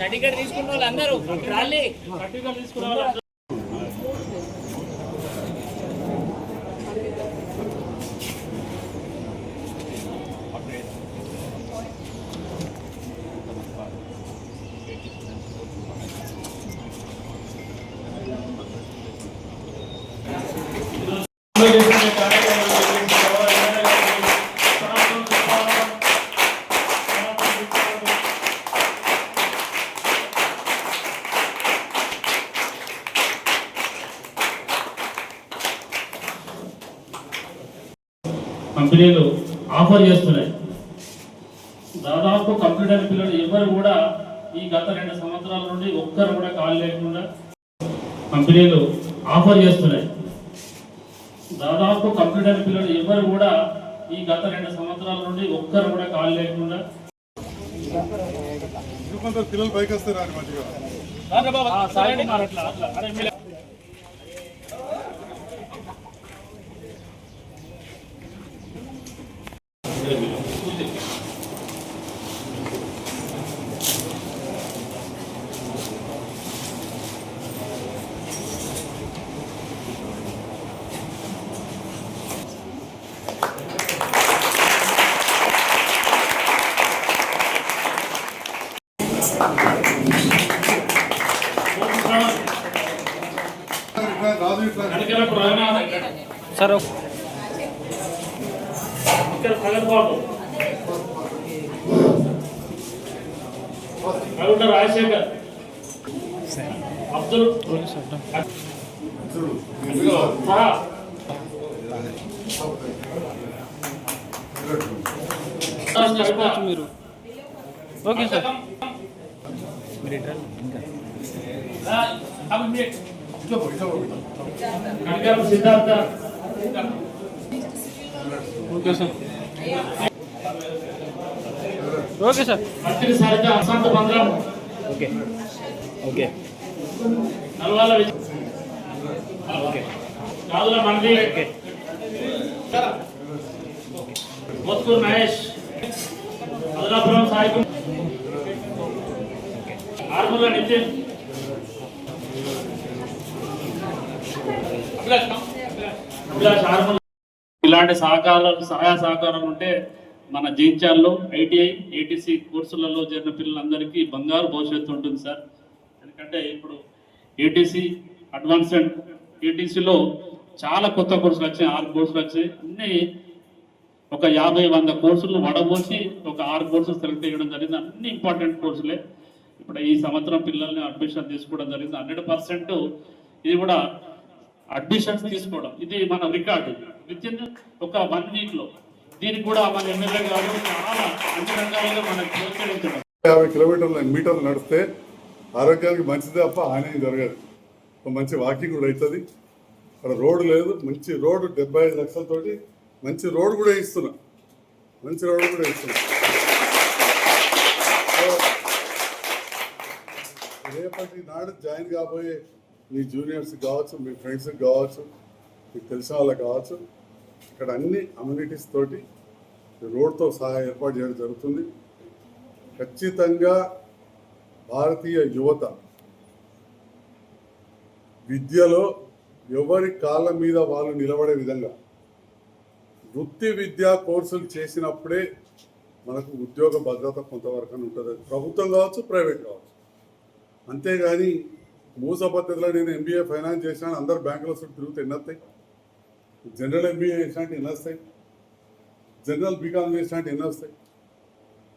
Certificate తీసుకున్న వాళ్ళు అందరూ రాలి కంపెనీలు ఆఫర్ చేస్తున్నాయి. దాదాపు కంప్యూటర్ పిల్లలు ఎవరు కూడా ఈ గత రెండు సంవత్సరాల నుండి ఒక్కరు కూడా కాల్ లేకుండా కంపెనీలు ఆఫర్ చేస్తున్నాయి. దాదాపు కంప్యూటర్ పిల్లలు ఎవరు కూడా ఈ గత రెండు సంవత్సరాల నుండి ఒక్కరు కూడా కాల్ లేకుండా పిల్లలు పైకి వస్తారు सर ఇక్కడ బాబు కలుట రాజశేఖర్ అబ్దుల్ మీరు okay sir Siddhartha okay sir okay sir మంత్రి Saritha అసంత మందరం okay okay Nalwala Vijay okay కాదుల మంది ఓకే మోత్కూర్ మహేష్ అదలాపురం సాయికు ఆర్మూల నితిన్ అభిలాష్ ఆర్మూల ఇలాంటి సహకారాలు సహాయ సహకారాలు ఉంటే మన జీత్యాల్లో ఐటీఐ ఏటీసీ కోర్సులలో చేరిన పిల్లలందరికీ బంగారు భవిష్యత్తు ఉంటుంది సార్. ఎందుకంటే ఇప్పుడు ఏటీసీ అడ్వాన్స్డ్ ఏటీసీలో చాలా కొత్త కోర్సులు వచ్చాయి ఆరు కోర్సులు వచ్చాయి. అన్నీ ఒక యాభై వంద కోర్సులు వడబోసి ఒక ఆరు కోర్సులు సెలెక్ట్ చేయడం జరిగింది. అన్ని ఇంపార్టెంట్ కోర్సులే. ఇప్పుడు ఈ సంవత్సరం పిల్లల్ని అడ్మిషన్ తీసుకోవడం జరిగింది. హండ్రెడ్ పర్సెంట్ ఇది కూడా అడ్మిషన్స్ తీసుకోవడం. ఇది మన రికార్డు. విత్ ఇన్ ఒక వన్ వీక్లో. దీనికి కూడా మన ఎమ్మెల్యే గారు చాలా అన్ని రంగాల్లో మనం ప్రోత్సహించడం. యాభై కిలోమీటర్ల మీటర్లు నడిస్తే ఆరోగ్యానికి మంచిది తప్ప హాని జరగదు. ఒక మంచి వాకింగ్ కూడా అవుతుంది. అక్కడ రోడ్డు లేదు. మంచి రోడ్డు డెబ్బై ఐదు లక్షలతోటి మంచి రోడ్డు కూడా ఇస్తున్నా. మంచి రోడ్డు కూడా ఇస్తున్నా. రేపటి నాడు జాయిన్ కాబోయే మీ జూనియర్స్ కావచ్చు మీ ఫ్రెండ్స్కి కావచ్చు మీకు తెలిసిన వాళ్ళకి కావచ్చు ఇక్కడ అన్ని అమ్యూనిటీస్ తోటి రోడ్తో సహా ఏర్పాటు చేయడం జరుగుతుంది. ఖచ్చితంగా భారతీయ యువత విద్యలో ఎవరి కాళ్ళ మీద వాళ్ళు నిలబడే విధంగా వృత్తి విద్యా కోర్సులు చేసినప్పుడే మనకు ఉద్యోగ భద్రత కొంతవరకు ఉంటుంది. ప్రభుత్వం కావచ్చు ప్రైవేట్ కావచ్చు. అంతేగాని మూస పద్ధతిలో నేను ఎంబీఏ ఫైనాన్స్ చేసినా అందరు బ్యాంకుల చుట్టూ తిరుగుతూ ఎన్ని వస్తాయి? జనరల్ ఎంబీఏ చేసినట్టు ఎన్ని వస్తాయి? జనరల్ బీకామ్ చేసినట్టు ఎన్ని వస్తాయి?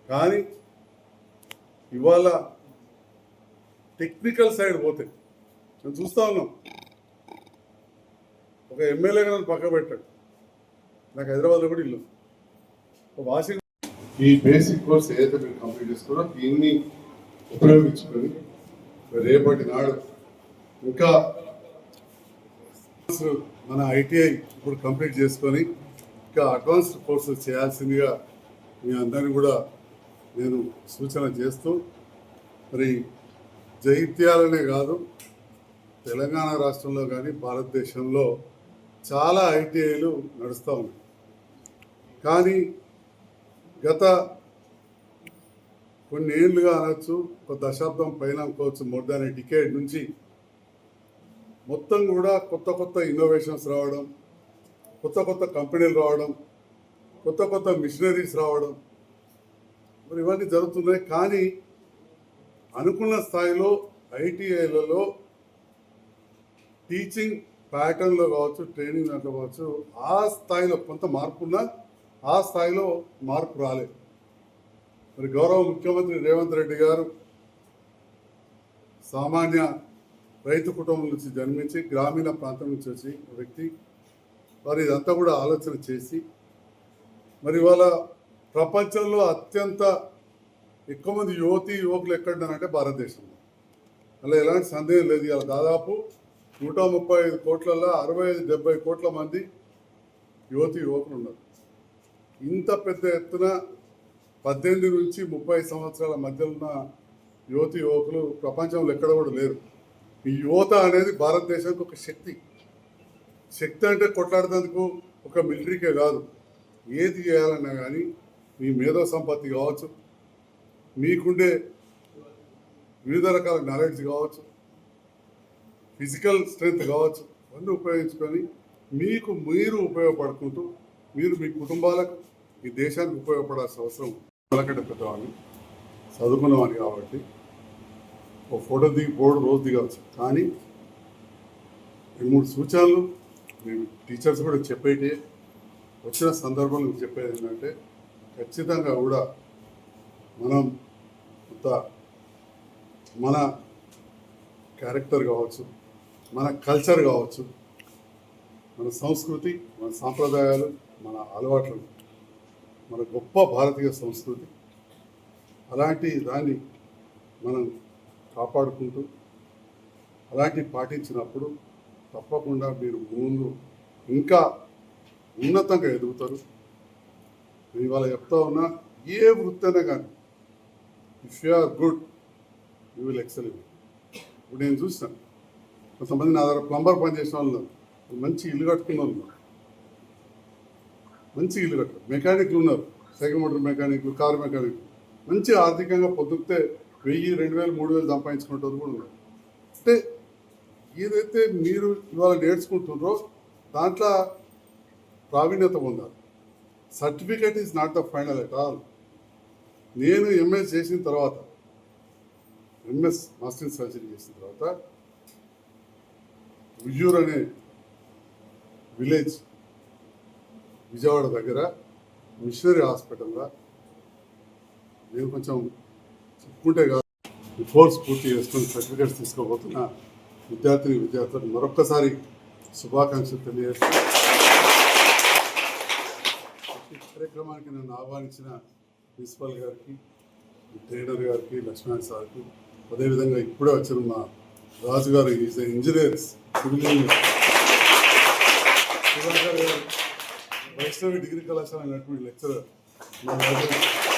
కానీ ఇవాళ టెక్నికల్ సైడ్ పోతే నేను చూస్తా ఉన్నాం. ఒక ఎమ్మెల్యే నన్ను పక్క పెట్టాడు. నాకు హైదరాబాద్లో కూడా ఇల్లు వాషింగ్ ఈ బేసిక్ కోర్స్ ఏదైతే మీరు కంప్లీట్ చేసుకున్నారో దీన్ని ఉపయోగించుకొని రేపటి నాడు ఇంకా మన ఐటీఐ ఇప్పుడు కంప్లీట్ చేసుకొని ఇంకా అడ్వాన్స్డ్ కోర్సులు చేయాల్సిందిగా మీ అందరిని కూడా నేను సూచన చేస్తూ మరి జైత్యాలనే కాదు తెలంగాణ రాష్ట్రంలో కానీ భారతదేశంలో చాలా ఐటీఐలు నడుస్తూ ఉన్నాయి. కానీ గత కొన్ని ఏళ్ళుగా అనొచ్చు ఒక దశాబ్దం పైన అనుకోవచ్చు మోర్ దాన్ డికేడ్ నుంచి మొత్తం కూడా కొత్త కొత్త ఇన్నోవేషన్స్ రావడం కొత్త కొత్త కంపెనీలు రావడం కొత్త కొత్త మిషనరీస్ రావడం మరి ఇవన్నీ జరుగుతున్నాయి. కానీ అనుకున్న స్థాయిలో ఐటీఐలలో టీచింగ్ ప్యాటర్న్లో కావచ్చు ట్రైనింగ్ దాంట్లో కావచ్చు ఆ స్థాయిలో కొంత మార్పు ఉన్నా ఆ స్థాయిలో మార్పు రాలేదు మరి గౌరవ ముఖ్యమంత్రి రేవంత్ రెడ్డి గారు సామాన్య రైతు కుటుంబం నుంచి జన్మించి గ్రామీణ ప్రాంతం నుంచి వచ్చి వ్యక్తి మరి ఇదంతా కూడా ఆలోచన చేసి మరి ఇవాళ ప్రపంచంలో అత్యంత ఎక్కువ మంది యువతి యువకులు ఎక్కడున్నారంటే భారతదేశంలో. అలా ఎలాంటి సందేహం లేదు. ఇవాళ దాదాపు నూట ముప్పై ఐదు కోట్లలో అరవై ఐదు డెబ్బై కోట్ల మంది యువతి యువకులు ఉన్నారు. ఇంత పెద్ద ఎత్తున పద్దెనిమిది నుంచి ముప్పై సంవత్సరాల మధ్యలో ఉన్న యువతి యువకులు ప్రపంచంలో ఎక్కడ కూడా లేరు. ఈ యువత అనేది భారతదేశానికి ఒక శక్తి. శక్తి అంటే కొట్లాడేందుకు ఒక మిలిటరీకే కాదు. ఏది చేయాలన్నా కానీ మీ మేధో సంపత్తి కావచ్చు మీకుండే వివిధ రకాల నాలెడ్జ్ కావచ్చు ఫిజికల్ స్ట్రెంగ్త్ కావచ్చు అన్నీ ఉపయోగించుకొని మీకు మీరు ఉపయోగపడుకుంటూ మీరు మీ కుటుంబాలకు ఈ దేశానికి ఉపయోగపడాల్సిన అవసరం. పిల్లకంటే పెద్దవాడిని చదువుకున్నవాడిని కాబట్టి ఒక ఫోటో దిగి పోవడం రోజు దిగవచ్చు కానీ రెండు మూడు సూచనలు మేము టీచర్స్ కూడా చెప్పేటి వచ్చిన సందర్భంలో మీకు చెప్పేది ఏంటంటే ఖచ్చితంగా కూడా మనం కొంత మన క్యారెక్టర్ కావచ్చు మన కల్చర్ కావచ్చు మన సంస్కృతి మన సాంప్రదాయాలు మన అలవాట్లు మన గొప్ప భారతీయ సంస్కృతి అలాంటి దాన్ని మనం కాపాడుకుంటూ అలాంటివి పాటించినప్పుడు తప్పకుండా మీరు ముందు ఇంకా ఉన్నతంగా ఎదుగుతారు. నేను ఇవాళ చెప్తా ఉన్నా ఏ వృత్తి అయినా కానీ if you are good you will excel ఇప్పుడు నేను చూస్తాను కొంతమంది నా దగ్గర ప్లంబర్ పనిచేసిన వాళ్ళు మంచి ఇల్లు కట్టుకున్న వాళ్ళు ఉన్నారు. మంచి ఇల్లు కట్టారు మెకానిక్లు ఉన్నారు. సైకిల్ మోటార్ మెకానిక్లు కారు మెకానిక్లు మంచి ఆర్థికంగా పొద్దుతే వెయ్యి రెండు వేలు మూడు వేలు సంపాదించుకుంటారు కూడా అంటే ఏదైతే మీరు ఇవాళ నేర్చుకుంటున్నారో దాంట్లో ప్రావీణ్యత పొందాలి. Certificate is not the final at all. నేను ఎంఎస్ చేసిన తర్వాత ఎంఎస్ మాస్టర్ సర్జరీ చేసిన తర్వాత విజూర్ అనే విలేజ్ విజయవాడ దగ్గర మిషనరీ హాస్పిటల్లో నేను కొంచెం చెప్పుకుంటే కాదు. కోర్స్ పూర్తి చేసుకుని సర్టిఫికేట్స్ తీసుకోబోతున్న విద్యార్థిని విద్యార్థులకు మరొక్కసారి శుభాకాంక్షలు తెలియజేస్తూ ఈ కార్యక్రమానికి నన్ను ఆహ్వానించిన ప్రిన్సిపల్ గారికి ట్రైనర్ గారికి లక్ష్మణ్ సార్కి. అదేవిధంగా ఇప్పుడే వచ్చిన మా రాజు గారు is engineers civil engineer. Vaishnavi degree కళాశాల లెక్చరర్. మా రాజు